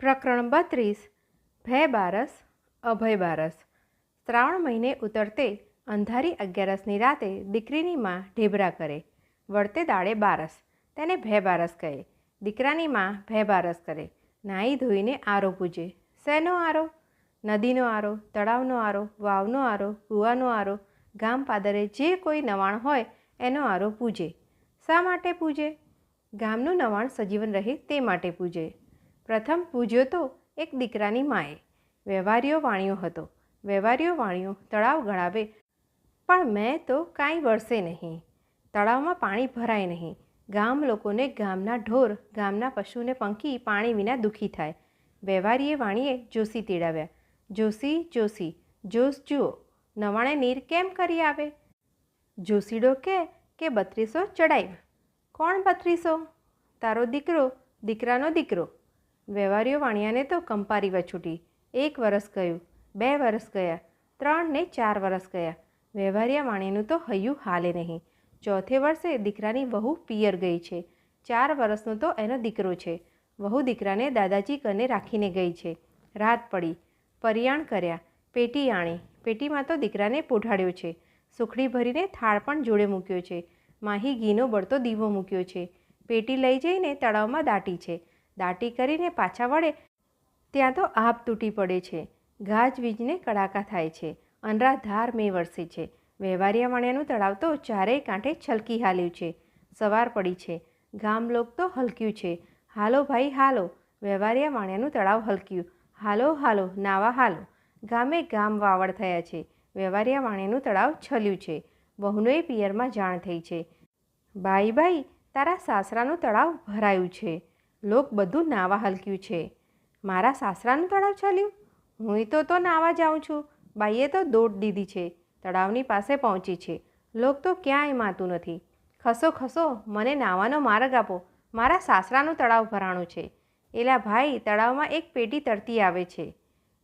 પ્રકરણ બત્રીસ, ભય બારસ, અભય બારસ. શ્રાવણ મહિને ઉતરતે અંધારી અગિયારસની રાતે દીકરીની માં ઢેબરા કરે, વળતે દાડે બારસ. તેને ભય બારસ કહે, દીકરાની માં ભય બારસ કરે. નાહી ધોઈને આરો પૂજે, શેનો આરો? નદીનો આરો, તળાવનો આરો, વાવનો આરો, કૂવાનો આરો, ગામ પાદરે જે કોઈ નવાણ હોય એનો આરો પૂજે. શા માટે પૂજે? ગામનું નવાણ સજીવન રહે તે માટે પૂજે. પ્રથમ પૂજ્યો તો એક દીકરાની માએ. વ્યવહારીઓ વાણ્યો હતો. વ્યવહારીઓ વાણ્યો તળાવ ગળાવે. પણ મેં તો કાંઈ વળશે નહીં. તળાવમાં પાણી ભરાય નહીં. ગામ લોકોને ગામના ઢોર, ગામના પશુને પંખી પાણી વિના દુઃખી થાય. વ્યવહારીએ વાણીએ જોશી તેડાવ્યા. જોશી જોશી, જોશ જુઓ, નવાણે નીર કેમ કરી આવે? જોશીડો કે કે બત્રીસો ચડાય કોણ બત્રીસો? તારો દીકરો, દીકરાનો દીકરો. વ્યવહારીઓ વાણિયાને તો કંપારી વછૂટી. એક વરસ ગયું, બે વરસ ગયા, ત્રણ ને ચાર વરસ ગયા. વેવારીયા વાણિયાનું તો હૈયું હાલે નહીં. ચોથે વર્ષે દીકરાની વહુ પિયર ગઈ છે. ચાર વરસનો તો એનો દીકરો છે. વહુ દીકરાને દાદાજી કને રાખીને ગઈ છે. રાત પડી, પરિયાણ કર્યા, પેટી આણી. પેટીમાં તો દીકરાને પોઢાડ્યો છે. સુખડી ભરીને થાળ પણ જોડે મૂક્યો છે. માહી ઘીનો બળતો દીવો મૂક્યો છે. પેટી લઈ જઈને તળાવમાં દાટી છે. દાટી કરીને પાછા વળે, ત્યાં તો આભ તૂટી પડે છે. ગાજવીજને કડાકા થાય છે. અનરાધાર મેં વરસે છે. વ્યવહારિયા વાણિયાનું તળાવ તો ચારેય કાંઠે છલકી હાલ્યું છે. સવાર પડી છે. ગામ લોક તો હલક્યું છે. હાલો ભાઈ, હાલો. વ્યવહારિયા વાણિયાનું તળાવ હલક્યું. હાલો હાલો, નાવા હાલો. ગામે ગામ વાવડ થયા છે. વ્યવહારિયા વાણિયાનું તળાવ છલ્યું છે. બહુનોએ પિયરમાં જાણ થઈ છે. બાઈ બાઈ, તારા સાસરાનું તળાવ ભરાયું છે. લોક બધું નાવા હલક્યું છે. મારા સાસરાનું તળાવ ચાલ્યું? હું તો તો નાવા જાઉં છું. બાઈએ તો દોડ દીધી છે. તળાવની પાસે પહોંચી છે. લોક તો ક્યાંય માતું નથી. ખસો ખસો, મને નાવાનો માર્ગ આપો. મારા સાસરાનું તળાવ ભરાણું છે. એલા ભાઈ, તળાવમાં એક પેટી તરતી આવે છે.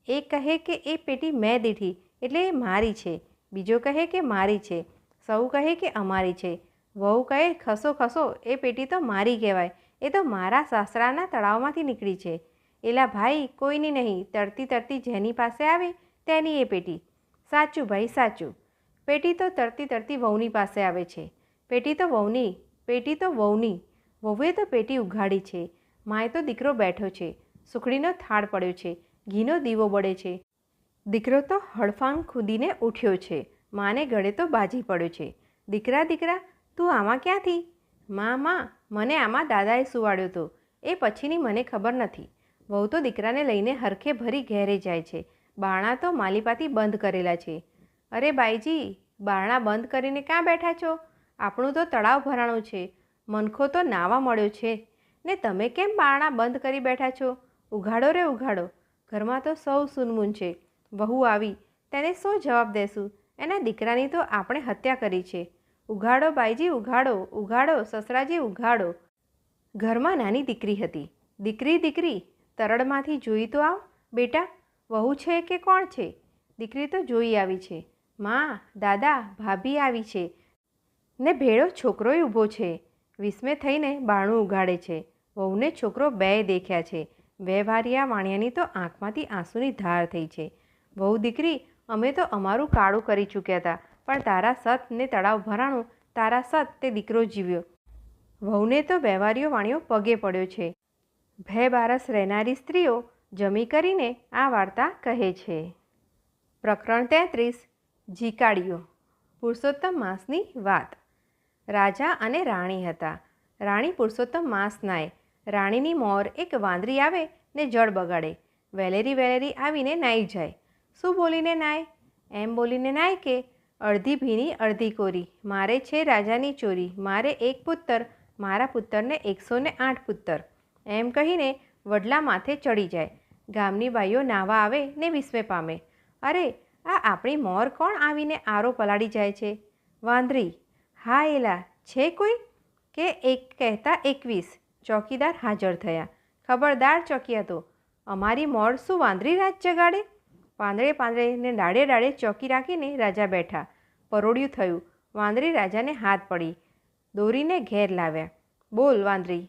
એ કહે કે એ પેટી મેં દીધી એટલે એ મારી છે. બીજો કહે કે મારી છે. સૌ કહે કે અમારી છે. વહુ કહે, ખસો ખસો, એ પેટી તો મારી કહેવાય. એ તો મારા સાસરાના તળાવમાંથી નીકળી છે. એલા ભાઈ કોઈની નહીં, તરતી તરતી જેની પાસે આવે તેની એ પેટી. સાચું ભાઈ, સાચું. પેટી તો તરતી તરતી વહુની પાસે આવે છે. પેટી તો વહુની, પેટી તો વહુની. વહુએ તો પેટી ઉઘાડી છે. માએ તો દીકરો બેઠો છે. સુખડીનો થાળ પડ્યો છે. ઘીનો દીવો બળે છે. દીકરો તો હડફાંગ ખુદીને ઉઠ્યો છે. માને ગળે તો બાજી પડ્યો છે. દીકરા દીકરા, તું આમાં ક્યાંથી? મા, માં મને આમાં દાદાએ સુવાડ્યો તો એ પછીની મને ખબર નથી. વહુ તો દીકરાને લઈને હરખે ભરી ઘેરે જાય છે. બારણા તો માલિપાથી બંધ કરેલા છે. અરે બાઈજી, બારણા બંધ કરીને ક્યાં બેઠા છો? આપણું તો તળાવ ભરાણું છે. મનખો તો નાવા મળ્યો છે. ને તમે કેમ બારણા બંધ કરી બેઠા છો? ઉઘાડો રે ઉઘાડો. ઘરમાં તો સૌ સુનમૂન છે. વહુ આવી, તેને શું જવાબ દેશું? એના દીકરાની તો આપણે હત્યા કરી છે. ઉઘાડો, બાઈજી, ઉઘાડો ઉઘાડો, સસરાજી, ઉઘાડો. ઘરમાં નાની દીકરી હતી. દીકરી દીકરી, તરડમાંથી જોઈ તો આવ. બેટા, વહુ છે કે કોણ છે? દીકરી તો જોઈ આવી છે. માં, દાદા, ભાભી આવી છે. ને ભેળો છોકરોય ઊભો છે. વિસ્મે થઈને બાણું ઉઘાડે છે. વહુને છોકરો બે દેખ્યા છે. વેવારિયા વાણિયાની તો આંખમાંથી આંસુની ધાર થઈ છે. વહુ દીકરી, અમે તો અમારું કાળું કરી ચૂક્યા હતા. પણ તારા સત ને તળાવ ભરાણું તારા સત તે દીકરો જીવ્યો. વહુને તો વ્યવહારીઓ વાણીઓ પગે પડ્યો છે. ભય બારસ રહેનારી સ્ત્રીઓ જમી કરીને આ વાર્તા કહે છે. પ્રકરણ તેત્રીસ જીકાડીઓ પુરુષોત્તમ માસની વાત. રાજા અને રાણી હતા. રાણી પુરુષોત્તમ માસ નાય. રાણીની મોર એક વાંદરી આવે ને જળ બગાડે. વેલેરી વેલેરી આવીને નાઈ જાય. શું બોલીને નાય? એમ બોલીને નાય કે અડધી ભીની, અડધી કોરી. મારે છે રાજાની ચોરી. મારે એક પુત્ર મારા પુત્તરને એકસો ને આઠ પુત્તર. એમ કહીને વડલા માથે ચડી જાય. ગામની બાઈઓ નાવા આવે ને વિસ્મે પામે. અરે, આ આપણી મોર કોણ આવીને આરો પલાળી જાય છે? વાંદરી. હા એલા, છે કોઈ? કે એક કહેતા એકવીસ. ચોકીદાર હાજર થયા. ખબરદાર ચોકીયા તો અમારી મોર શું વાંદરી રાત જગાડે? પાંદડે પાંદડે ને ડાળે ડાળે ચોકી રાખીને રાજા બેઠા. પરોડિયું થયું. વાંદરી રાજાને હાથ પડી. દોરીને ઘેર લાવ્યા. બોલ, વાંદરી.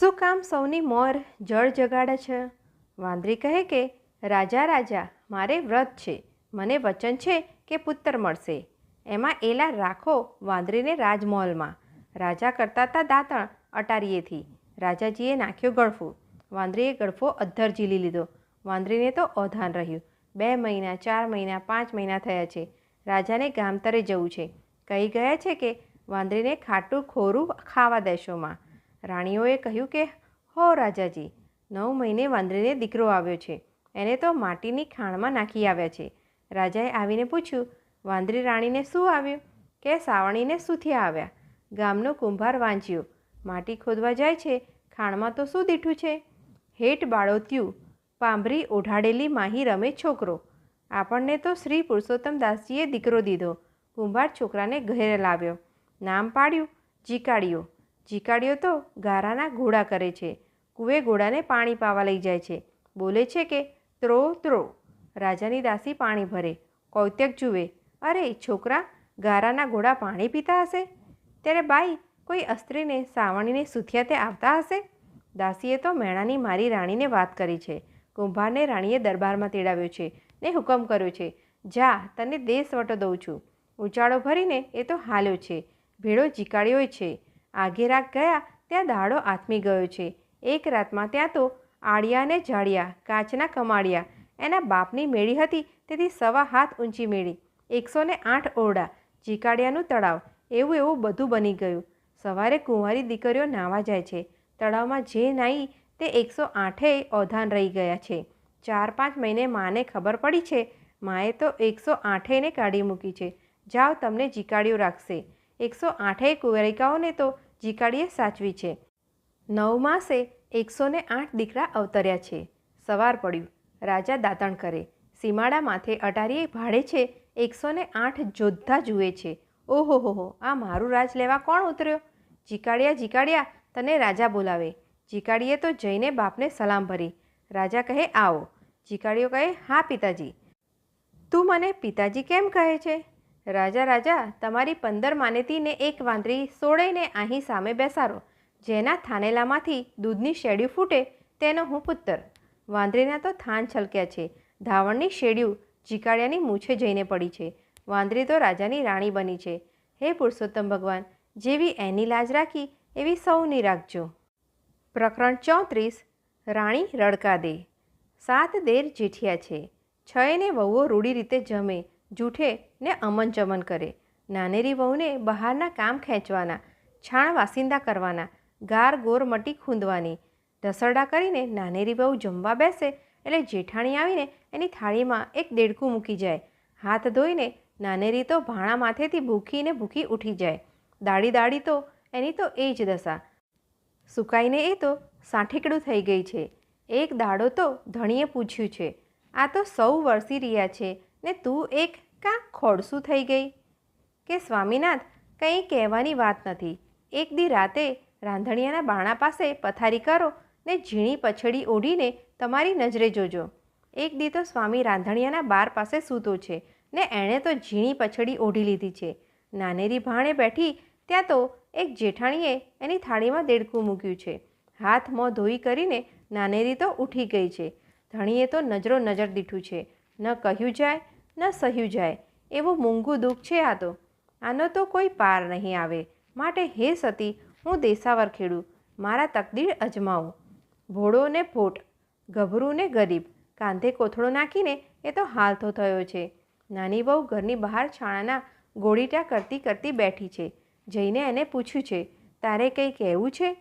શું કામ સૌની મોર જળ જગાડે છે? વાંદરી કહે કે, રાજા રાજા, મારે વ્રત છે. મને વચન છે કે પુત્ર મળશે. એમાં એલા રાખો વાંદરીને રાજમહોલમાં. રાજા કરતા હતા દાંતણ અટારીએથી. રાજાજીએ નાખ્યો ગળફો. વાંદરીએ ગળફો અધ્ધર ઝીલી લીધો. વાંદરીને તો અધાન રહ્યું. બે મહિના, ચાર મહિના, પાંચ મહિના થયા છે. રાજાને ગામતરે જવું છે. કહી ગયા છે કે, વાંદરીને ખાટું ખોરું ખાવા દેશોમાં રાણીઓએ કહ્યું કે, હો રાજાજી, નવ મહિને વાંદરીને દીકરો આવ્યો છે. એને તો માટીની ખાણમાં નાખી આવ્યા છે. રાજાએ આવીને પૂછ્યું, વાંદરી રાણીને શું આવ્યું? કે સાવણીને સુથી આવ્યા? ગામનો કુંભાર વાંચ્યો, માટી ખોદવા જાય છે, ખાણમાં તો શું દીઠું છે? હેઠ બાળોત્યું પાંભરી ઓઢાડેલી માહી રમે છોકરો. આપણને તો શ્રી પુરુષોત્તમ દાસજીએ દીકરો દીધો. કુંભાર છોકરાને ઘેરે લાવ્યો. નામ પાડ્યું જીકાડીઓ જીકાડીઓ તો ગારાના ઘોડા કરે છે. કુએ ઘોડાને પાણી પાવા લઈ જાય છે. બોલે છે કે, ત્રો ત્રો. રાજાની દાસી પાણી ભરે. કૌત્યક જુએ. અરે, છોકરા, ગારાના ઘોડા પાણી પીતા હશે? ત્યારે બાઈ, કોઈ અસ્ત્રીને, સાવણીને સુથિયાતે આવતા હશે? દાસીએ તો મેણાની મારી રાણીને વાત કરી છે. કુંભારને રાણીએ દરબારમાં તેડાવ્યો છે ને હુકમ કર્યો છે, જા, તને દેશ વટો દઉં છું. ઉચાળો ભરીને એ તો હાલ્યો છે. ભેળો જીકાડ્યો છે. આગે રાગ ગયા ત્યાં દાડો આથમી ગયો છે. એક રાતમાં ત્યાં તો આડિયા ને જાડિયા કાચના કમાડિયા, એના બાપની મેળી હતી તેથી સવા હાથ ઊંચી મેળી, એકસો ને આઠ ઓરડા, જીકાડિયાનું તળાવ, એવું એવું બધું બની ગયું. સવારે કુંવારી દીકરીઓ નાવા જાય છે. તળાવમાં જે નાઈ તે એકસો આઠેય ઓધાન રહી ગયા છે. ચાર પાંચ મહિને માને ખબર પડી છે. માએ તો એકસો આઠેયને કાઢી મૂકી છે. જાઓ તમને જીકાડિયું રાખશે. એકસો આઠેય કુંવરિકાઓને તો જીકાડીએ સાચવી છે. નવ માસે એકસો ને આઠ દીકરા અવતર્યા છે. સવાર પડ્યું. રાજા દાતણ કરે. સીમાડા માથે અટારીએ ભાડે છે. એકસો ને આઠ જોધા જુએ છે. ઓહો હો, આ મારું રાજ લેવા કોણ ઉતર્યો? જીકાડ્યા જીકાડ્યા તને રાજા બોલાવે. જીકાડીએ તો જઈને બાપને સલામ ભરી. રાજા કહે, આવો. જીકાડીઓ કહે, હા, પિતાજી. તું મને પિતાજી કેમ કહે છે? રાજા રાજા, તમારી પંદર માનેતીને એક વાંદરી સોળઈને અહીં સામે બેસારો જેના થાનેલામાંથી દૂધની શેડ્યું ફૂટે તેનો હું પુત્ર. વાંદરીના તો થાન છલક્યા છે. ધાવણની શેડ્યું જીકાડિયાની મૂછે જઈને પડી છે. વાંદરી તો રાજાની રાણી બની છે. હે પુરુષોત્તમ ભગવાન, જેવી એની લાજ રાખી, એવી સૌની રાખજો. પ્રકરણ ચોત્રીસ, રાણી રડકા દે સાત દેર જેઠિયા છે. છયને વહુઓ રૂડી રીતે જમે, જૂઠે ને અમન ચમન કરે. નાનેરી વહુને બહારના કામ ખેંચવાના, છાણ વાસિંદા કરવાના, ગાર ગોર મટી ખૂંદવાની. ઢસરડા કરીને નાનેરી વહુ જમવા બેસે એટલે જેઠાણી આવીને એની થાળીમાં એક દેડકું મૂકી જાય. હાથ ધોઈને નાનેરી તો ભાણા માથેથી ભૂખીને ભૂખી ઉઠી જાય. દાડી દાડી તો એની તો એ જ દશા. સુકાઈને એ તો સાંઠીકડું થઈ ગઈ છે. એક દાડો તો ધણીએ પૂછ્યું છે, આ તો સૌ વરસી રહ્યા છે ને તું એક કાં ખોડસું થઈ ગઈ? કે સ્વામીનાથ, કંઈ કહેવાની વાત નથી. એક દી રાતે રાંધણિયાના બાણા પાસે પથારી કરો ને ઝીણી પછડી ઓઢીને તમારી નજરે જોજો. એક દી તો સ્વામી રાંધણિયાના બાર પાસે સૂતો છે ને એણે તો ઝીણી પછડી ઓઢી લીધી છે. નાનેરી ભાણે બેઠી ત્યાં તો એક જેઠાણીએ એની થાળીમાં દેડકું મૂક્યું છે. હાથ મોં ધોઈ કરીને નાનેરી તો ઉઠી ગઈ છે. ધણીએ તો નજરો નજર દીઠું છે. ન કહ્યું જાય, ન સહ્યું જાય, એવું મૂંગું દુઃખ છે આ તો. આનો તો કોઈ પાર નહીં આવે. માટે હે સતી, હું દેસાવર ખેડું. મારા તકદીર અજમાવું. ભોળો ને ભોટ ગભરું ને ગરીબ. કાંધે કોથળો નાખીને એ તો હાલતો થયો છે. નાની બહુ ઘરની બહાર છાણાના ગોળીટા કરતી કરતી બેઠી છે. જઈને એને પૂછ્યું છે, તારે કંઈ કહેવું છે?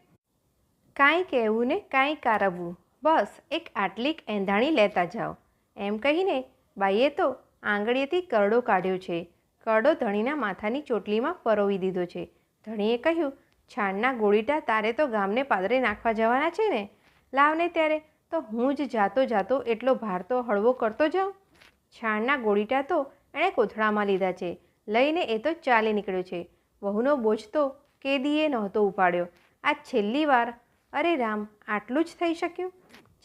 કાંઈ કહેવું ને કાંઈ કારવવું. બસ, એક આટલીક એંધાણી લેતા જાઓ. એમ કહીને બાઈએ તો આંગળીએથી કરડો કાઢ્યો છે. કરડો ધણીના માથાની ચોટલીમાં પરોવી દીધો છે. ધણીએ કહ્યું, છાણના ગોળીટા તારે તો ગામને પાદરે નાખવા જવાના છે ને? લાવને ત્યારે તો હું જ જાતો જાતો એટલો ભાર તો હળવો કરતો જાઉં. છાણના ગોળીટા તો એણે કોથળામાં લીધા છે. લઈને એ તો ચાલી નીકળ્યો છે. વહુનો બોજ તો કેદીએ નહોતો ઉપાડ્યો. આ છેલ્લી વાર. અરે રામ, આટલું જ થઈ શક્યું?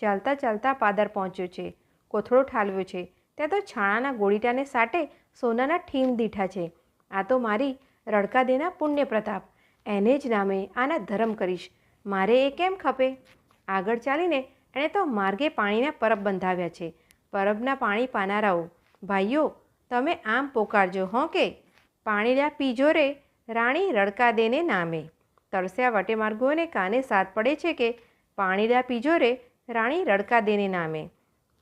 ચાલતા ચાલતા પાદર પહોંચ્યો છે. કોથળો ઠાલવ્યો છે. ત્યાં તો છાણાના ગોળીટાને સાટે સોનાના ઠીમ દીઠા છે. આ તો મારી રડકાદેના પુણ્ય પ્રતાપ એને જ નામે આના ધર્મ કરીશ. મારે એ કેમ ખપે? આગળ ચાલીને એણે તો માર્ગે પાણીના પરબ બંધાવ્યા છે. પરબના પાણી પાનારાઓ, ભાઈઓ, તમે આમ પોકારજો, હોં કે? પાણીડા પીજો રે. રાણી રડકા દેને નામે. તરસ્યા વટે માર્ગોને કાને સાથ પડે છે કે પાણીડા પીજો રે રાણી રડકા દેને નામે.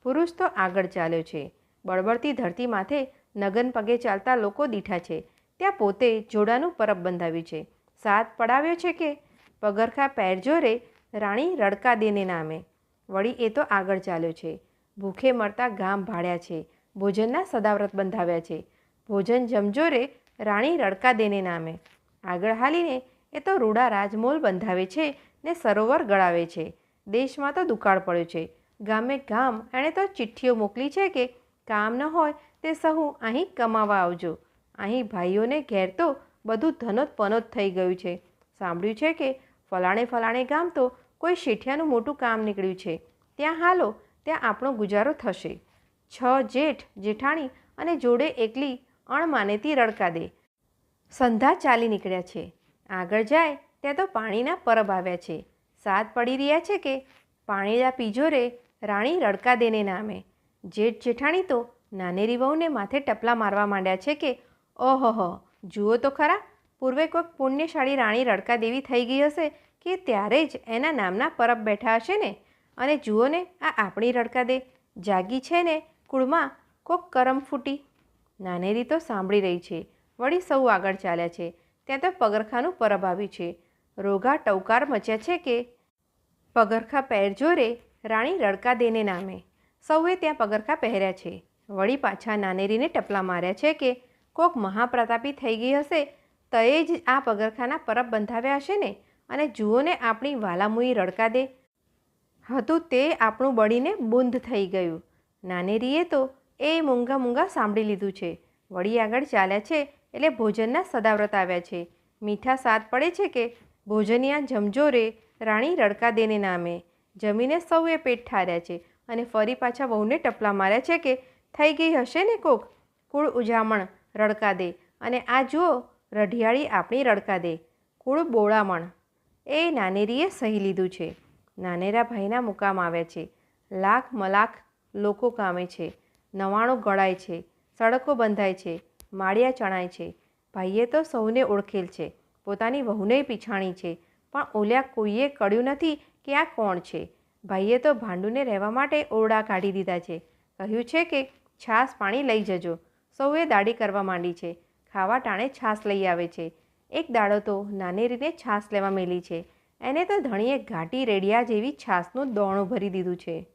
પુરુષ તો આગળ ચાલ્યો છે. બળબડતી ધરતી માથે નગન પગે ચાલતા લોકો દીઠા છે. ત્યાં પોતે જોડાનું પરબ બંધાવ્યું છે. સાથ પડાવ્યો છે કે પગરખા પહેરજો રે રાણી રડકા દેને નામે. વળી એ તો આગળ ચાલ્યો છે. ભૂખે મરતા ગામ ભાડ્યા છે. ભોજનના સદાવ્રત બંધાવ્યા છે. ભોજન જમજો રે રાણી રડકા દેને નામે. આગળ હાલીને એ તો રૂડા રાજમોલ બંધાવે છે ને સરોવર ગળાવે છે. દેશમાં તો દુકાળ પડ્યો છે. ગામે ગામ એણે તો ચિઠ્ઠીઓ મોકલી છે કે કામ ન હોય તે સહુ અહીં કમાવા આવજો. અહીં ભાઈઓને ઘેર તો બધું ધનોત પનોત થઈ ગયું છે. સાંભળ્યું છે કે ફલાણે ફલાણે ગામ તો કોઈ શેઠિયાનું મોટું કામ નીકળ્યું છે. ત્યાં હાલો, ત્યાં આપણો ગુજારો થશે. છ જેઠ, જેઠાણી અને જોડે એકલી અણમાનેતી રડકા દે. સંધા ચાલી નીકળ્યા છે. આગળ જાય, ત્યાં તો પાણીના પરબ આવ્યા છે. સાત પડી રહ્યા છે કે પાણીના પીજો રે રાણી રડકા દેને નામે. જેઠ જેઠાણી તો નાનેરી વહુને માથે ટપલા મારવા માંડ્યા છે કે, ઓહો જુઓ તો ખરા, પૂર્વે કોઈક પુણ્યશાળી રાણી રડકા દેવી થઈ ગઈ હશે કે ત્યારે જ એના નામના પરબ બેઠા હશે ને? અને જુઓ ને આ આપણી રડકા દે. જાગી છે ને, કુળમાં કોક કરમ ફૂટી નાનેરી તો સાંભળી રહી છે. વળી સૌ આગળ ચાલ્યા છે. ત્યાં તો પગરખાનું પરબ આવ્યું છે. રોગા ટવકાર મચ્યા છે કે? પગરખા પહેરજો રે, રાણી રડકા દેને નામે. સૌએ ત્યાં પગરખા પહેર્યા છે. વળી પાછા નાનેરીને ટપલા માર્યા છે કે, કોક મહાપ્રતાપી થઈ ગઈ હશે, તયે જ આ પગરખાના પરબ બંધાવ્યા હશે ને? અને જુઓ ને આપણી વાલામુઈ રડકા દે. હતું તે આપણું બળીને બુંદ થઈ ગયું. નાનેરીએ તો એ મૂંગા મૂંગા સાંભળી લીધું છે. વળી આગળ ચાલ્યા છે એટલે ભોજનના સદાવ્રત આવ્યા છે. મીઠા સાથ પડે છે કે? ભોજનિયા જમજો રે રાણી રડકા દેને નામે. જમીને સૌએ પેટ ઠાર્યા છે અને ફરી પાછા વહુને ટપલા માર્યા છે કે, થઈ ગઈ હશે ને કોક? કુળ ઉજામણ, રડકા દે. અને આ જુઓ, રઢિયાળી આપણી રડકા દે. કુળ બોળામણ. એ નાનેરીએ સહી લીધું છે. નાનેરા ભાઈના મુકામ આવ્યા છે. લાખ મલાખ લોકો કામે છે. નવાણું ગળાય છે, સડકો બંધાય છે, માળિયા ચણાય છે. ભાઈએ તો સૌને ઓળખેલ છે. પોતાની વહુને પીછાણી છે. પણ ઓલ્યા કોઈએ કળ્યું નથી કે આ કોણ છે? ભાઈએ તો ભાંડુને રહેવા માટે ઓરડા કાઢી દીધા છે. કહ્યું છે કે છાશ પાણી લઈ જજો. સૌએ દાઢી કરવા માંડી છે. ખાવા ટાણે છાશ લઈ આવે છે. એક દાડો તો નાનેરીને છાશ લેવા મેલી છે. એને તો ધણીએ ઘાટી રેડિયા જેવી છાશનું દોણું ભરી દીધું છે.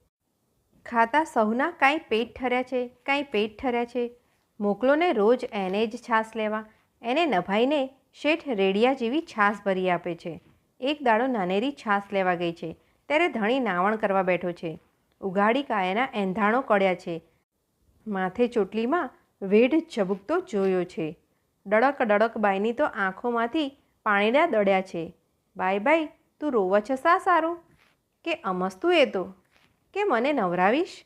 ખાતા સૌના કાંઈ પેટ ઠર્યા છે, કાંઈ પેટ ઠર્યા છે. મોકલોને રોજ એને જ છાશ લેવા. એને નભાઈને શેઠ રેડિયા જેવી છાશ ભરી આપે છે. એક દાડો નાનેરી છાશ લેવા ગઈ છે. ત્યારે ધણી નાવણ કરવા બેઠો છે. ઉગાડી કાયાના એંધાણો કળ્યા છે. માથે ચોટલીમાં વેઢ ઝબુકતો જોયો છે. ડડક ડડક બાઈની તો આંખોમાંથી પાણીડા દડ્યા છે. બાય બાય, તું રોવ છે સા સારું? કે અમસ્તું એ તો? કે મને નવરાવીશ?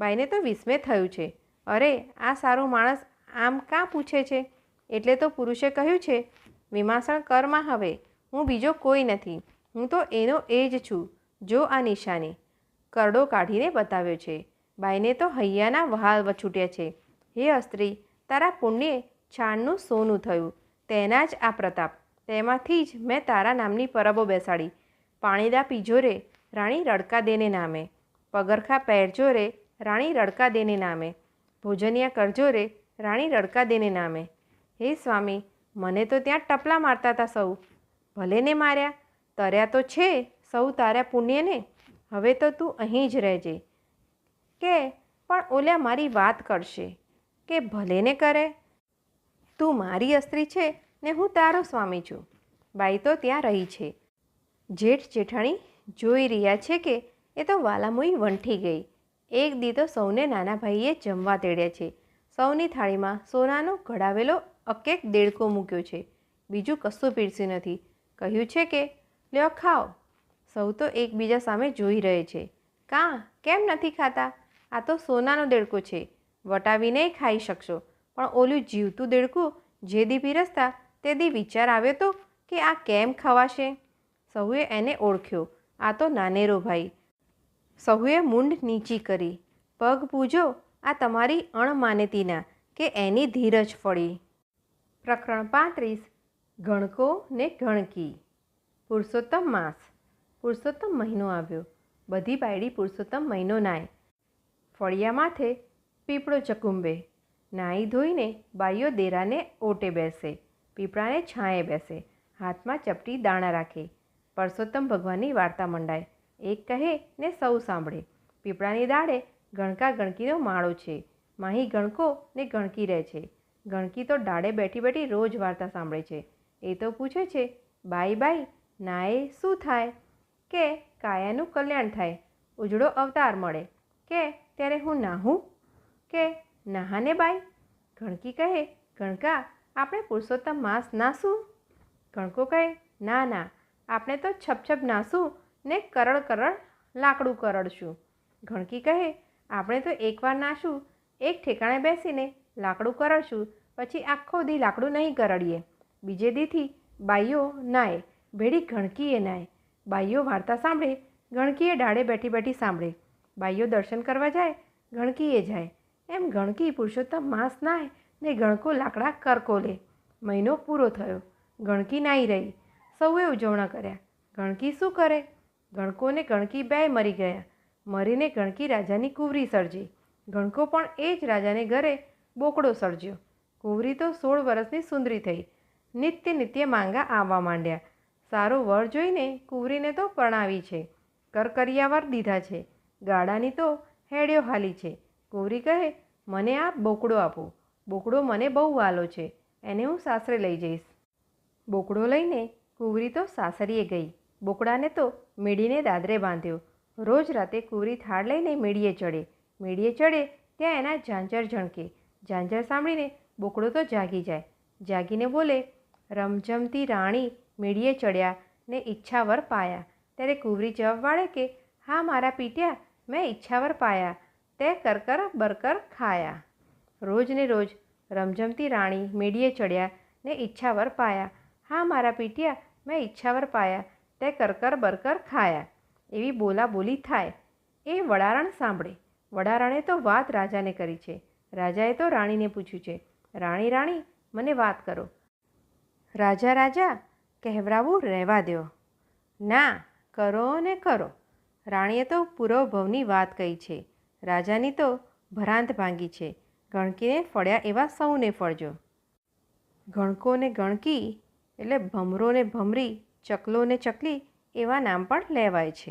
બાઈને તો વિસ્મે થયું છે. અરે, આ સારું માણસ આમ કાં પૂછે છે? એટલે તો પુરુષે કહ્યું છે, વિમાસણ કરમાં હવે. હું બીજો કોઈ નથી. હું તો એનો એ જ છું. જો આ નિશાની. કરડો કાઢીને બતાવ્યો છે બાઈને તો હૈયાના વહાલ છૂટ્યા છે. હે અસ્ત્રી, તારા પુણ્યે છાણનું સોનું થયું. તેના જ આ પ્રતાપ. તેમાંથી જ મેં તારા નામની પરબો બેસાડી. પાણીદા પીજો રે. રાણી રડકા દેને નામે. પગરખા પહેરજો રે રાણી રડકા દેને નામે. ભોજનિયા કરજો રે રાણી રડકા દેને નામે. હે સ્વામી, મને તો ત્યાં ટપલા મારતા હતા સૌ. ભલે ને માર્યા, તર્યા તો છે સૌ તારા પુણ્યને. હવે તો તું અહીં જ રહેજે. કે, પણ ઓલ્યા મારી વાત કરશે. કે ભલે ને કરે. તું મારી અસ્ત્રી છે ને હું તારો સ્વામી છું. બાઈ તો ત્યાં રહી છે. જેઠ જેઠાણી જોઈ રહ્યા છે કે એ તો વાલામુઈ વંઠી ગઈ. એક દી તો સૌને નાના ભાઈએ જમવા તેડ્યા છે. સૌની થાળીમાં સોનાનો ઘડાવેલો અકેક દેડકો મૂક્યો છે. બીજું કશું પીરસ્યું નથી. કહ્યું છે કે, લ્યો, ખાઓ. સૌ તો એકબીજા સામે જોઈ રહે છે. કાં? કેમ નથી ખાતા? આ તો સોનાનો દેડકો છે. વટાવીને ખાઈ શકશો. પણ ઓલું જીવતું દેડકું જે દી પીરસતા તે દી વિચાર આવ્યો તો કે આ કેમ ખવાશે? સૌએ એને ઓળખ્યો. આ તો નાનેરો ભાઈ. સહુએ મૂંડ નીચી કરી. પગ પૂજો, આ તમારી અણમાનેતીના, કે એની ધીરજ ફળી. પ્રકરણ પાંત્રીસ, ગણકો ને ગણકી. પુરુષોત્તમ માસ. પુરુષોત્તમ મહિનો આવ્યો. બધી બાયડી પુરુષોત્તમ મહિનો નાય. ફળિયા માથે પીપળો ચકુંબે. નાહી ધોઈને બાઈઓ દેરાને ઓટે બેસે. પીપળાને છાંયે બેસે. હાથમાં ચપટી દાણા રાખે. પરસોત્તમ ભગવાનની વાર્તા મંડાય. એક કહે ને સૌ સાંભળે. પીપળાની દાડે ગણકા ગણકીનો માળો છે. માહી ગણકો ને ગણકી રહે છે. ગણકી તો ડાળે બેઠી બેઠી રોજ વાર્તા સાંભળે છે. એ તો પૂછે છે, બાઈ બાઈ, નાએ શું થાય? કે, કાયાનું કલ્યાણ થાય. ઉજળો અવતાર મળે. કે, ત્યારે હું નાહું? કે, નાહાને બાઈ. ગણકી કહે, ગણકા, આપણે પુરુષોત્તમ માસ નાસું? ગણકો કહે, ના ના, આપણે તો છપછપ નાસું. ને કરળ કરળ લાકડું કરડશું. ગણકી કહે, આપણે તો એકવાર નાશું, એક ઠેકાણે બેસીને લાકડું કરડશું, પછી આખો દી લાકડું નહીં કરડીએ. બીજે દીથી બાઈઓ નાય, ભેડી ગણકીએ નાય. બાઈઓ વાર્તા સાંભળે ગણકીએ ડાળે બેઠી બેઠી સાંભળે. બાઈઓ દર્શન કરવા જાય ગણકીએ જાય. એમ ગણકી પુરુષોત્તમ માસ નાય ને ગણકો લાકડા કરકો લે. મહિનો પૂરો થયો ગણકી નાઈ રહી, સૌએ ઉજવણા કર્યા. ગણકી શું કરે? ગણકોને ગણકી બે મરી ગયા. મરીને ગણકી રાજાની કુંવરી સર્જી. ગણકો પણ એ જ રાજાને ઘરે બોકડો સર્જ્યો. કુંવરી તો સોળ વર્ષની સુંદરી થઈ. નિત્ય નિત્ય માંગા આવવા માંડ્યા. સારો વર જોઈને કુંવરીને તો પરણાવી છે. કરકરિયાવાર દીધા છે. ગાડાની તો હેડ્યો હાલી છે. કુંવરી કહે, મને આ બોકડો આપો. બોકડો મને બહુ વાલો છે. એને હું સાસરે લઈ જઈશ. બોકડો લઈને કુંવરી તો સાસરીએ ગઈ. બોકડાને તો મેળીને દાદરે બાંધ્યો. રોજ રાતે કુવરી થાળ લઈને મેળીએ ચડે. મેળીએ ચડે ત્યાં એના ઝાંઝર ઝણકે. ઝાંઝર સાંભળીને બોકડો તો જાગી જાય. જાગીને બોલે, રમઝમતી રાણી મેળીએ ચડ્યા ને ઈચ્છાવર પાયા. ત્યારે કુંવરી જવાબ વાળે કે, હા, મારા પીટ્યા, મેં ઈચ્છાવર પાયા. તે કરકર બરકર ખાયા. રોજ ને રોજ રમઝમતી રાણી મેળીએ ચડ્યા ને ઈચ્છાવર પાયા. હા, મારા પીટ્યા, મેં ઈચ્છાવર પાયા. તે કરકર બરકર ખાયા. એવી બોલા બોલી થાય. એ વડારણ સાંભળે. વડારણે તો વાત રાજાને કરી છે. રાજાએ તો રાણીને પૂછ્યું છે. રાણી રાણી, મને વાત કરો. રાજા રાજા, કહેવરાવું, રહેવા દો ના, કરો ને કરો. રાણીએ તો પૂર્વભવની વાત કહી છે. રાજાની તો ભરાંત ભાંગી છે. ગણકીને ફળ્યા એવા સૌને ફળજો. ગણકોને ગણકી એટલે ભમરોને ભમરી ચકલો ને ચકલી એવા નામ પણ લેવાય છે.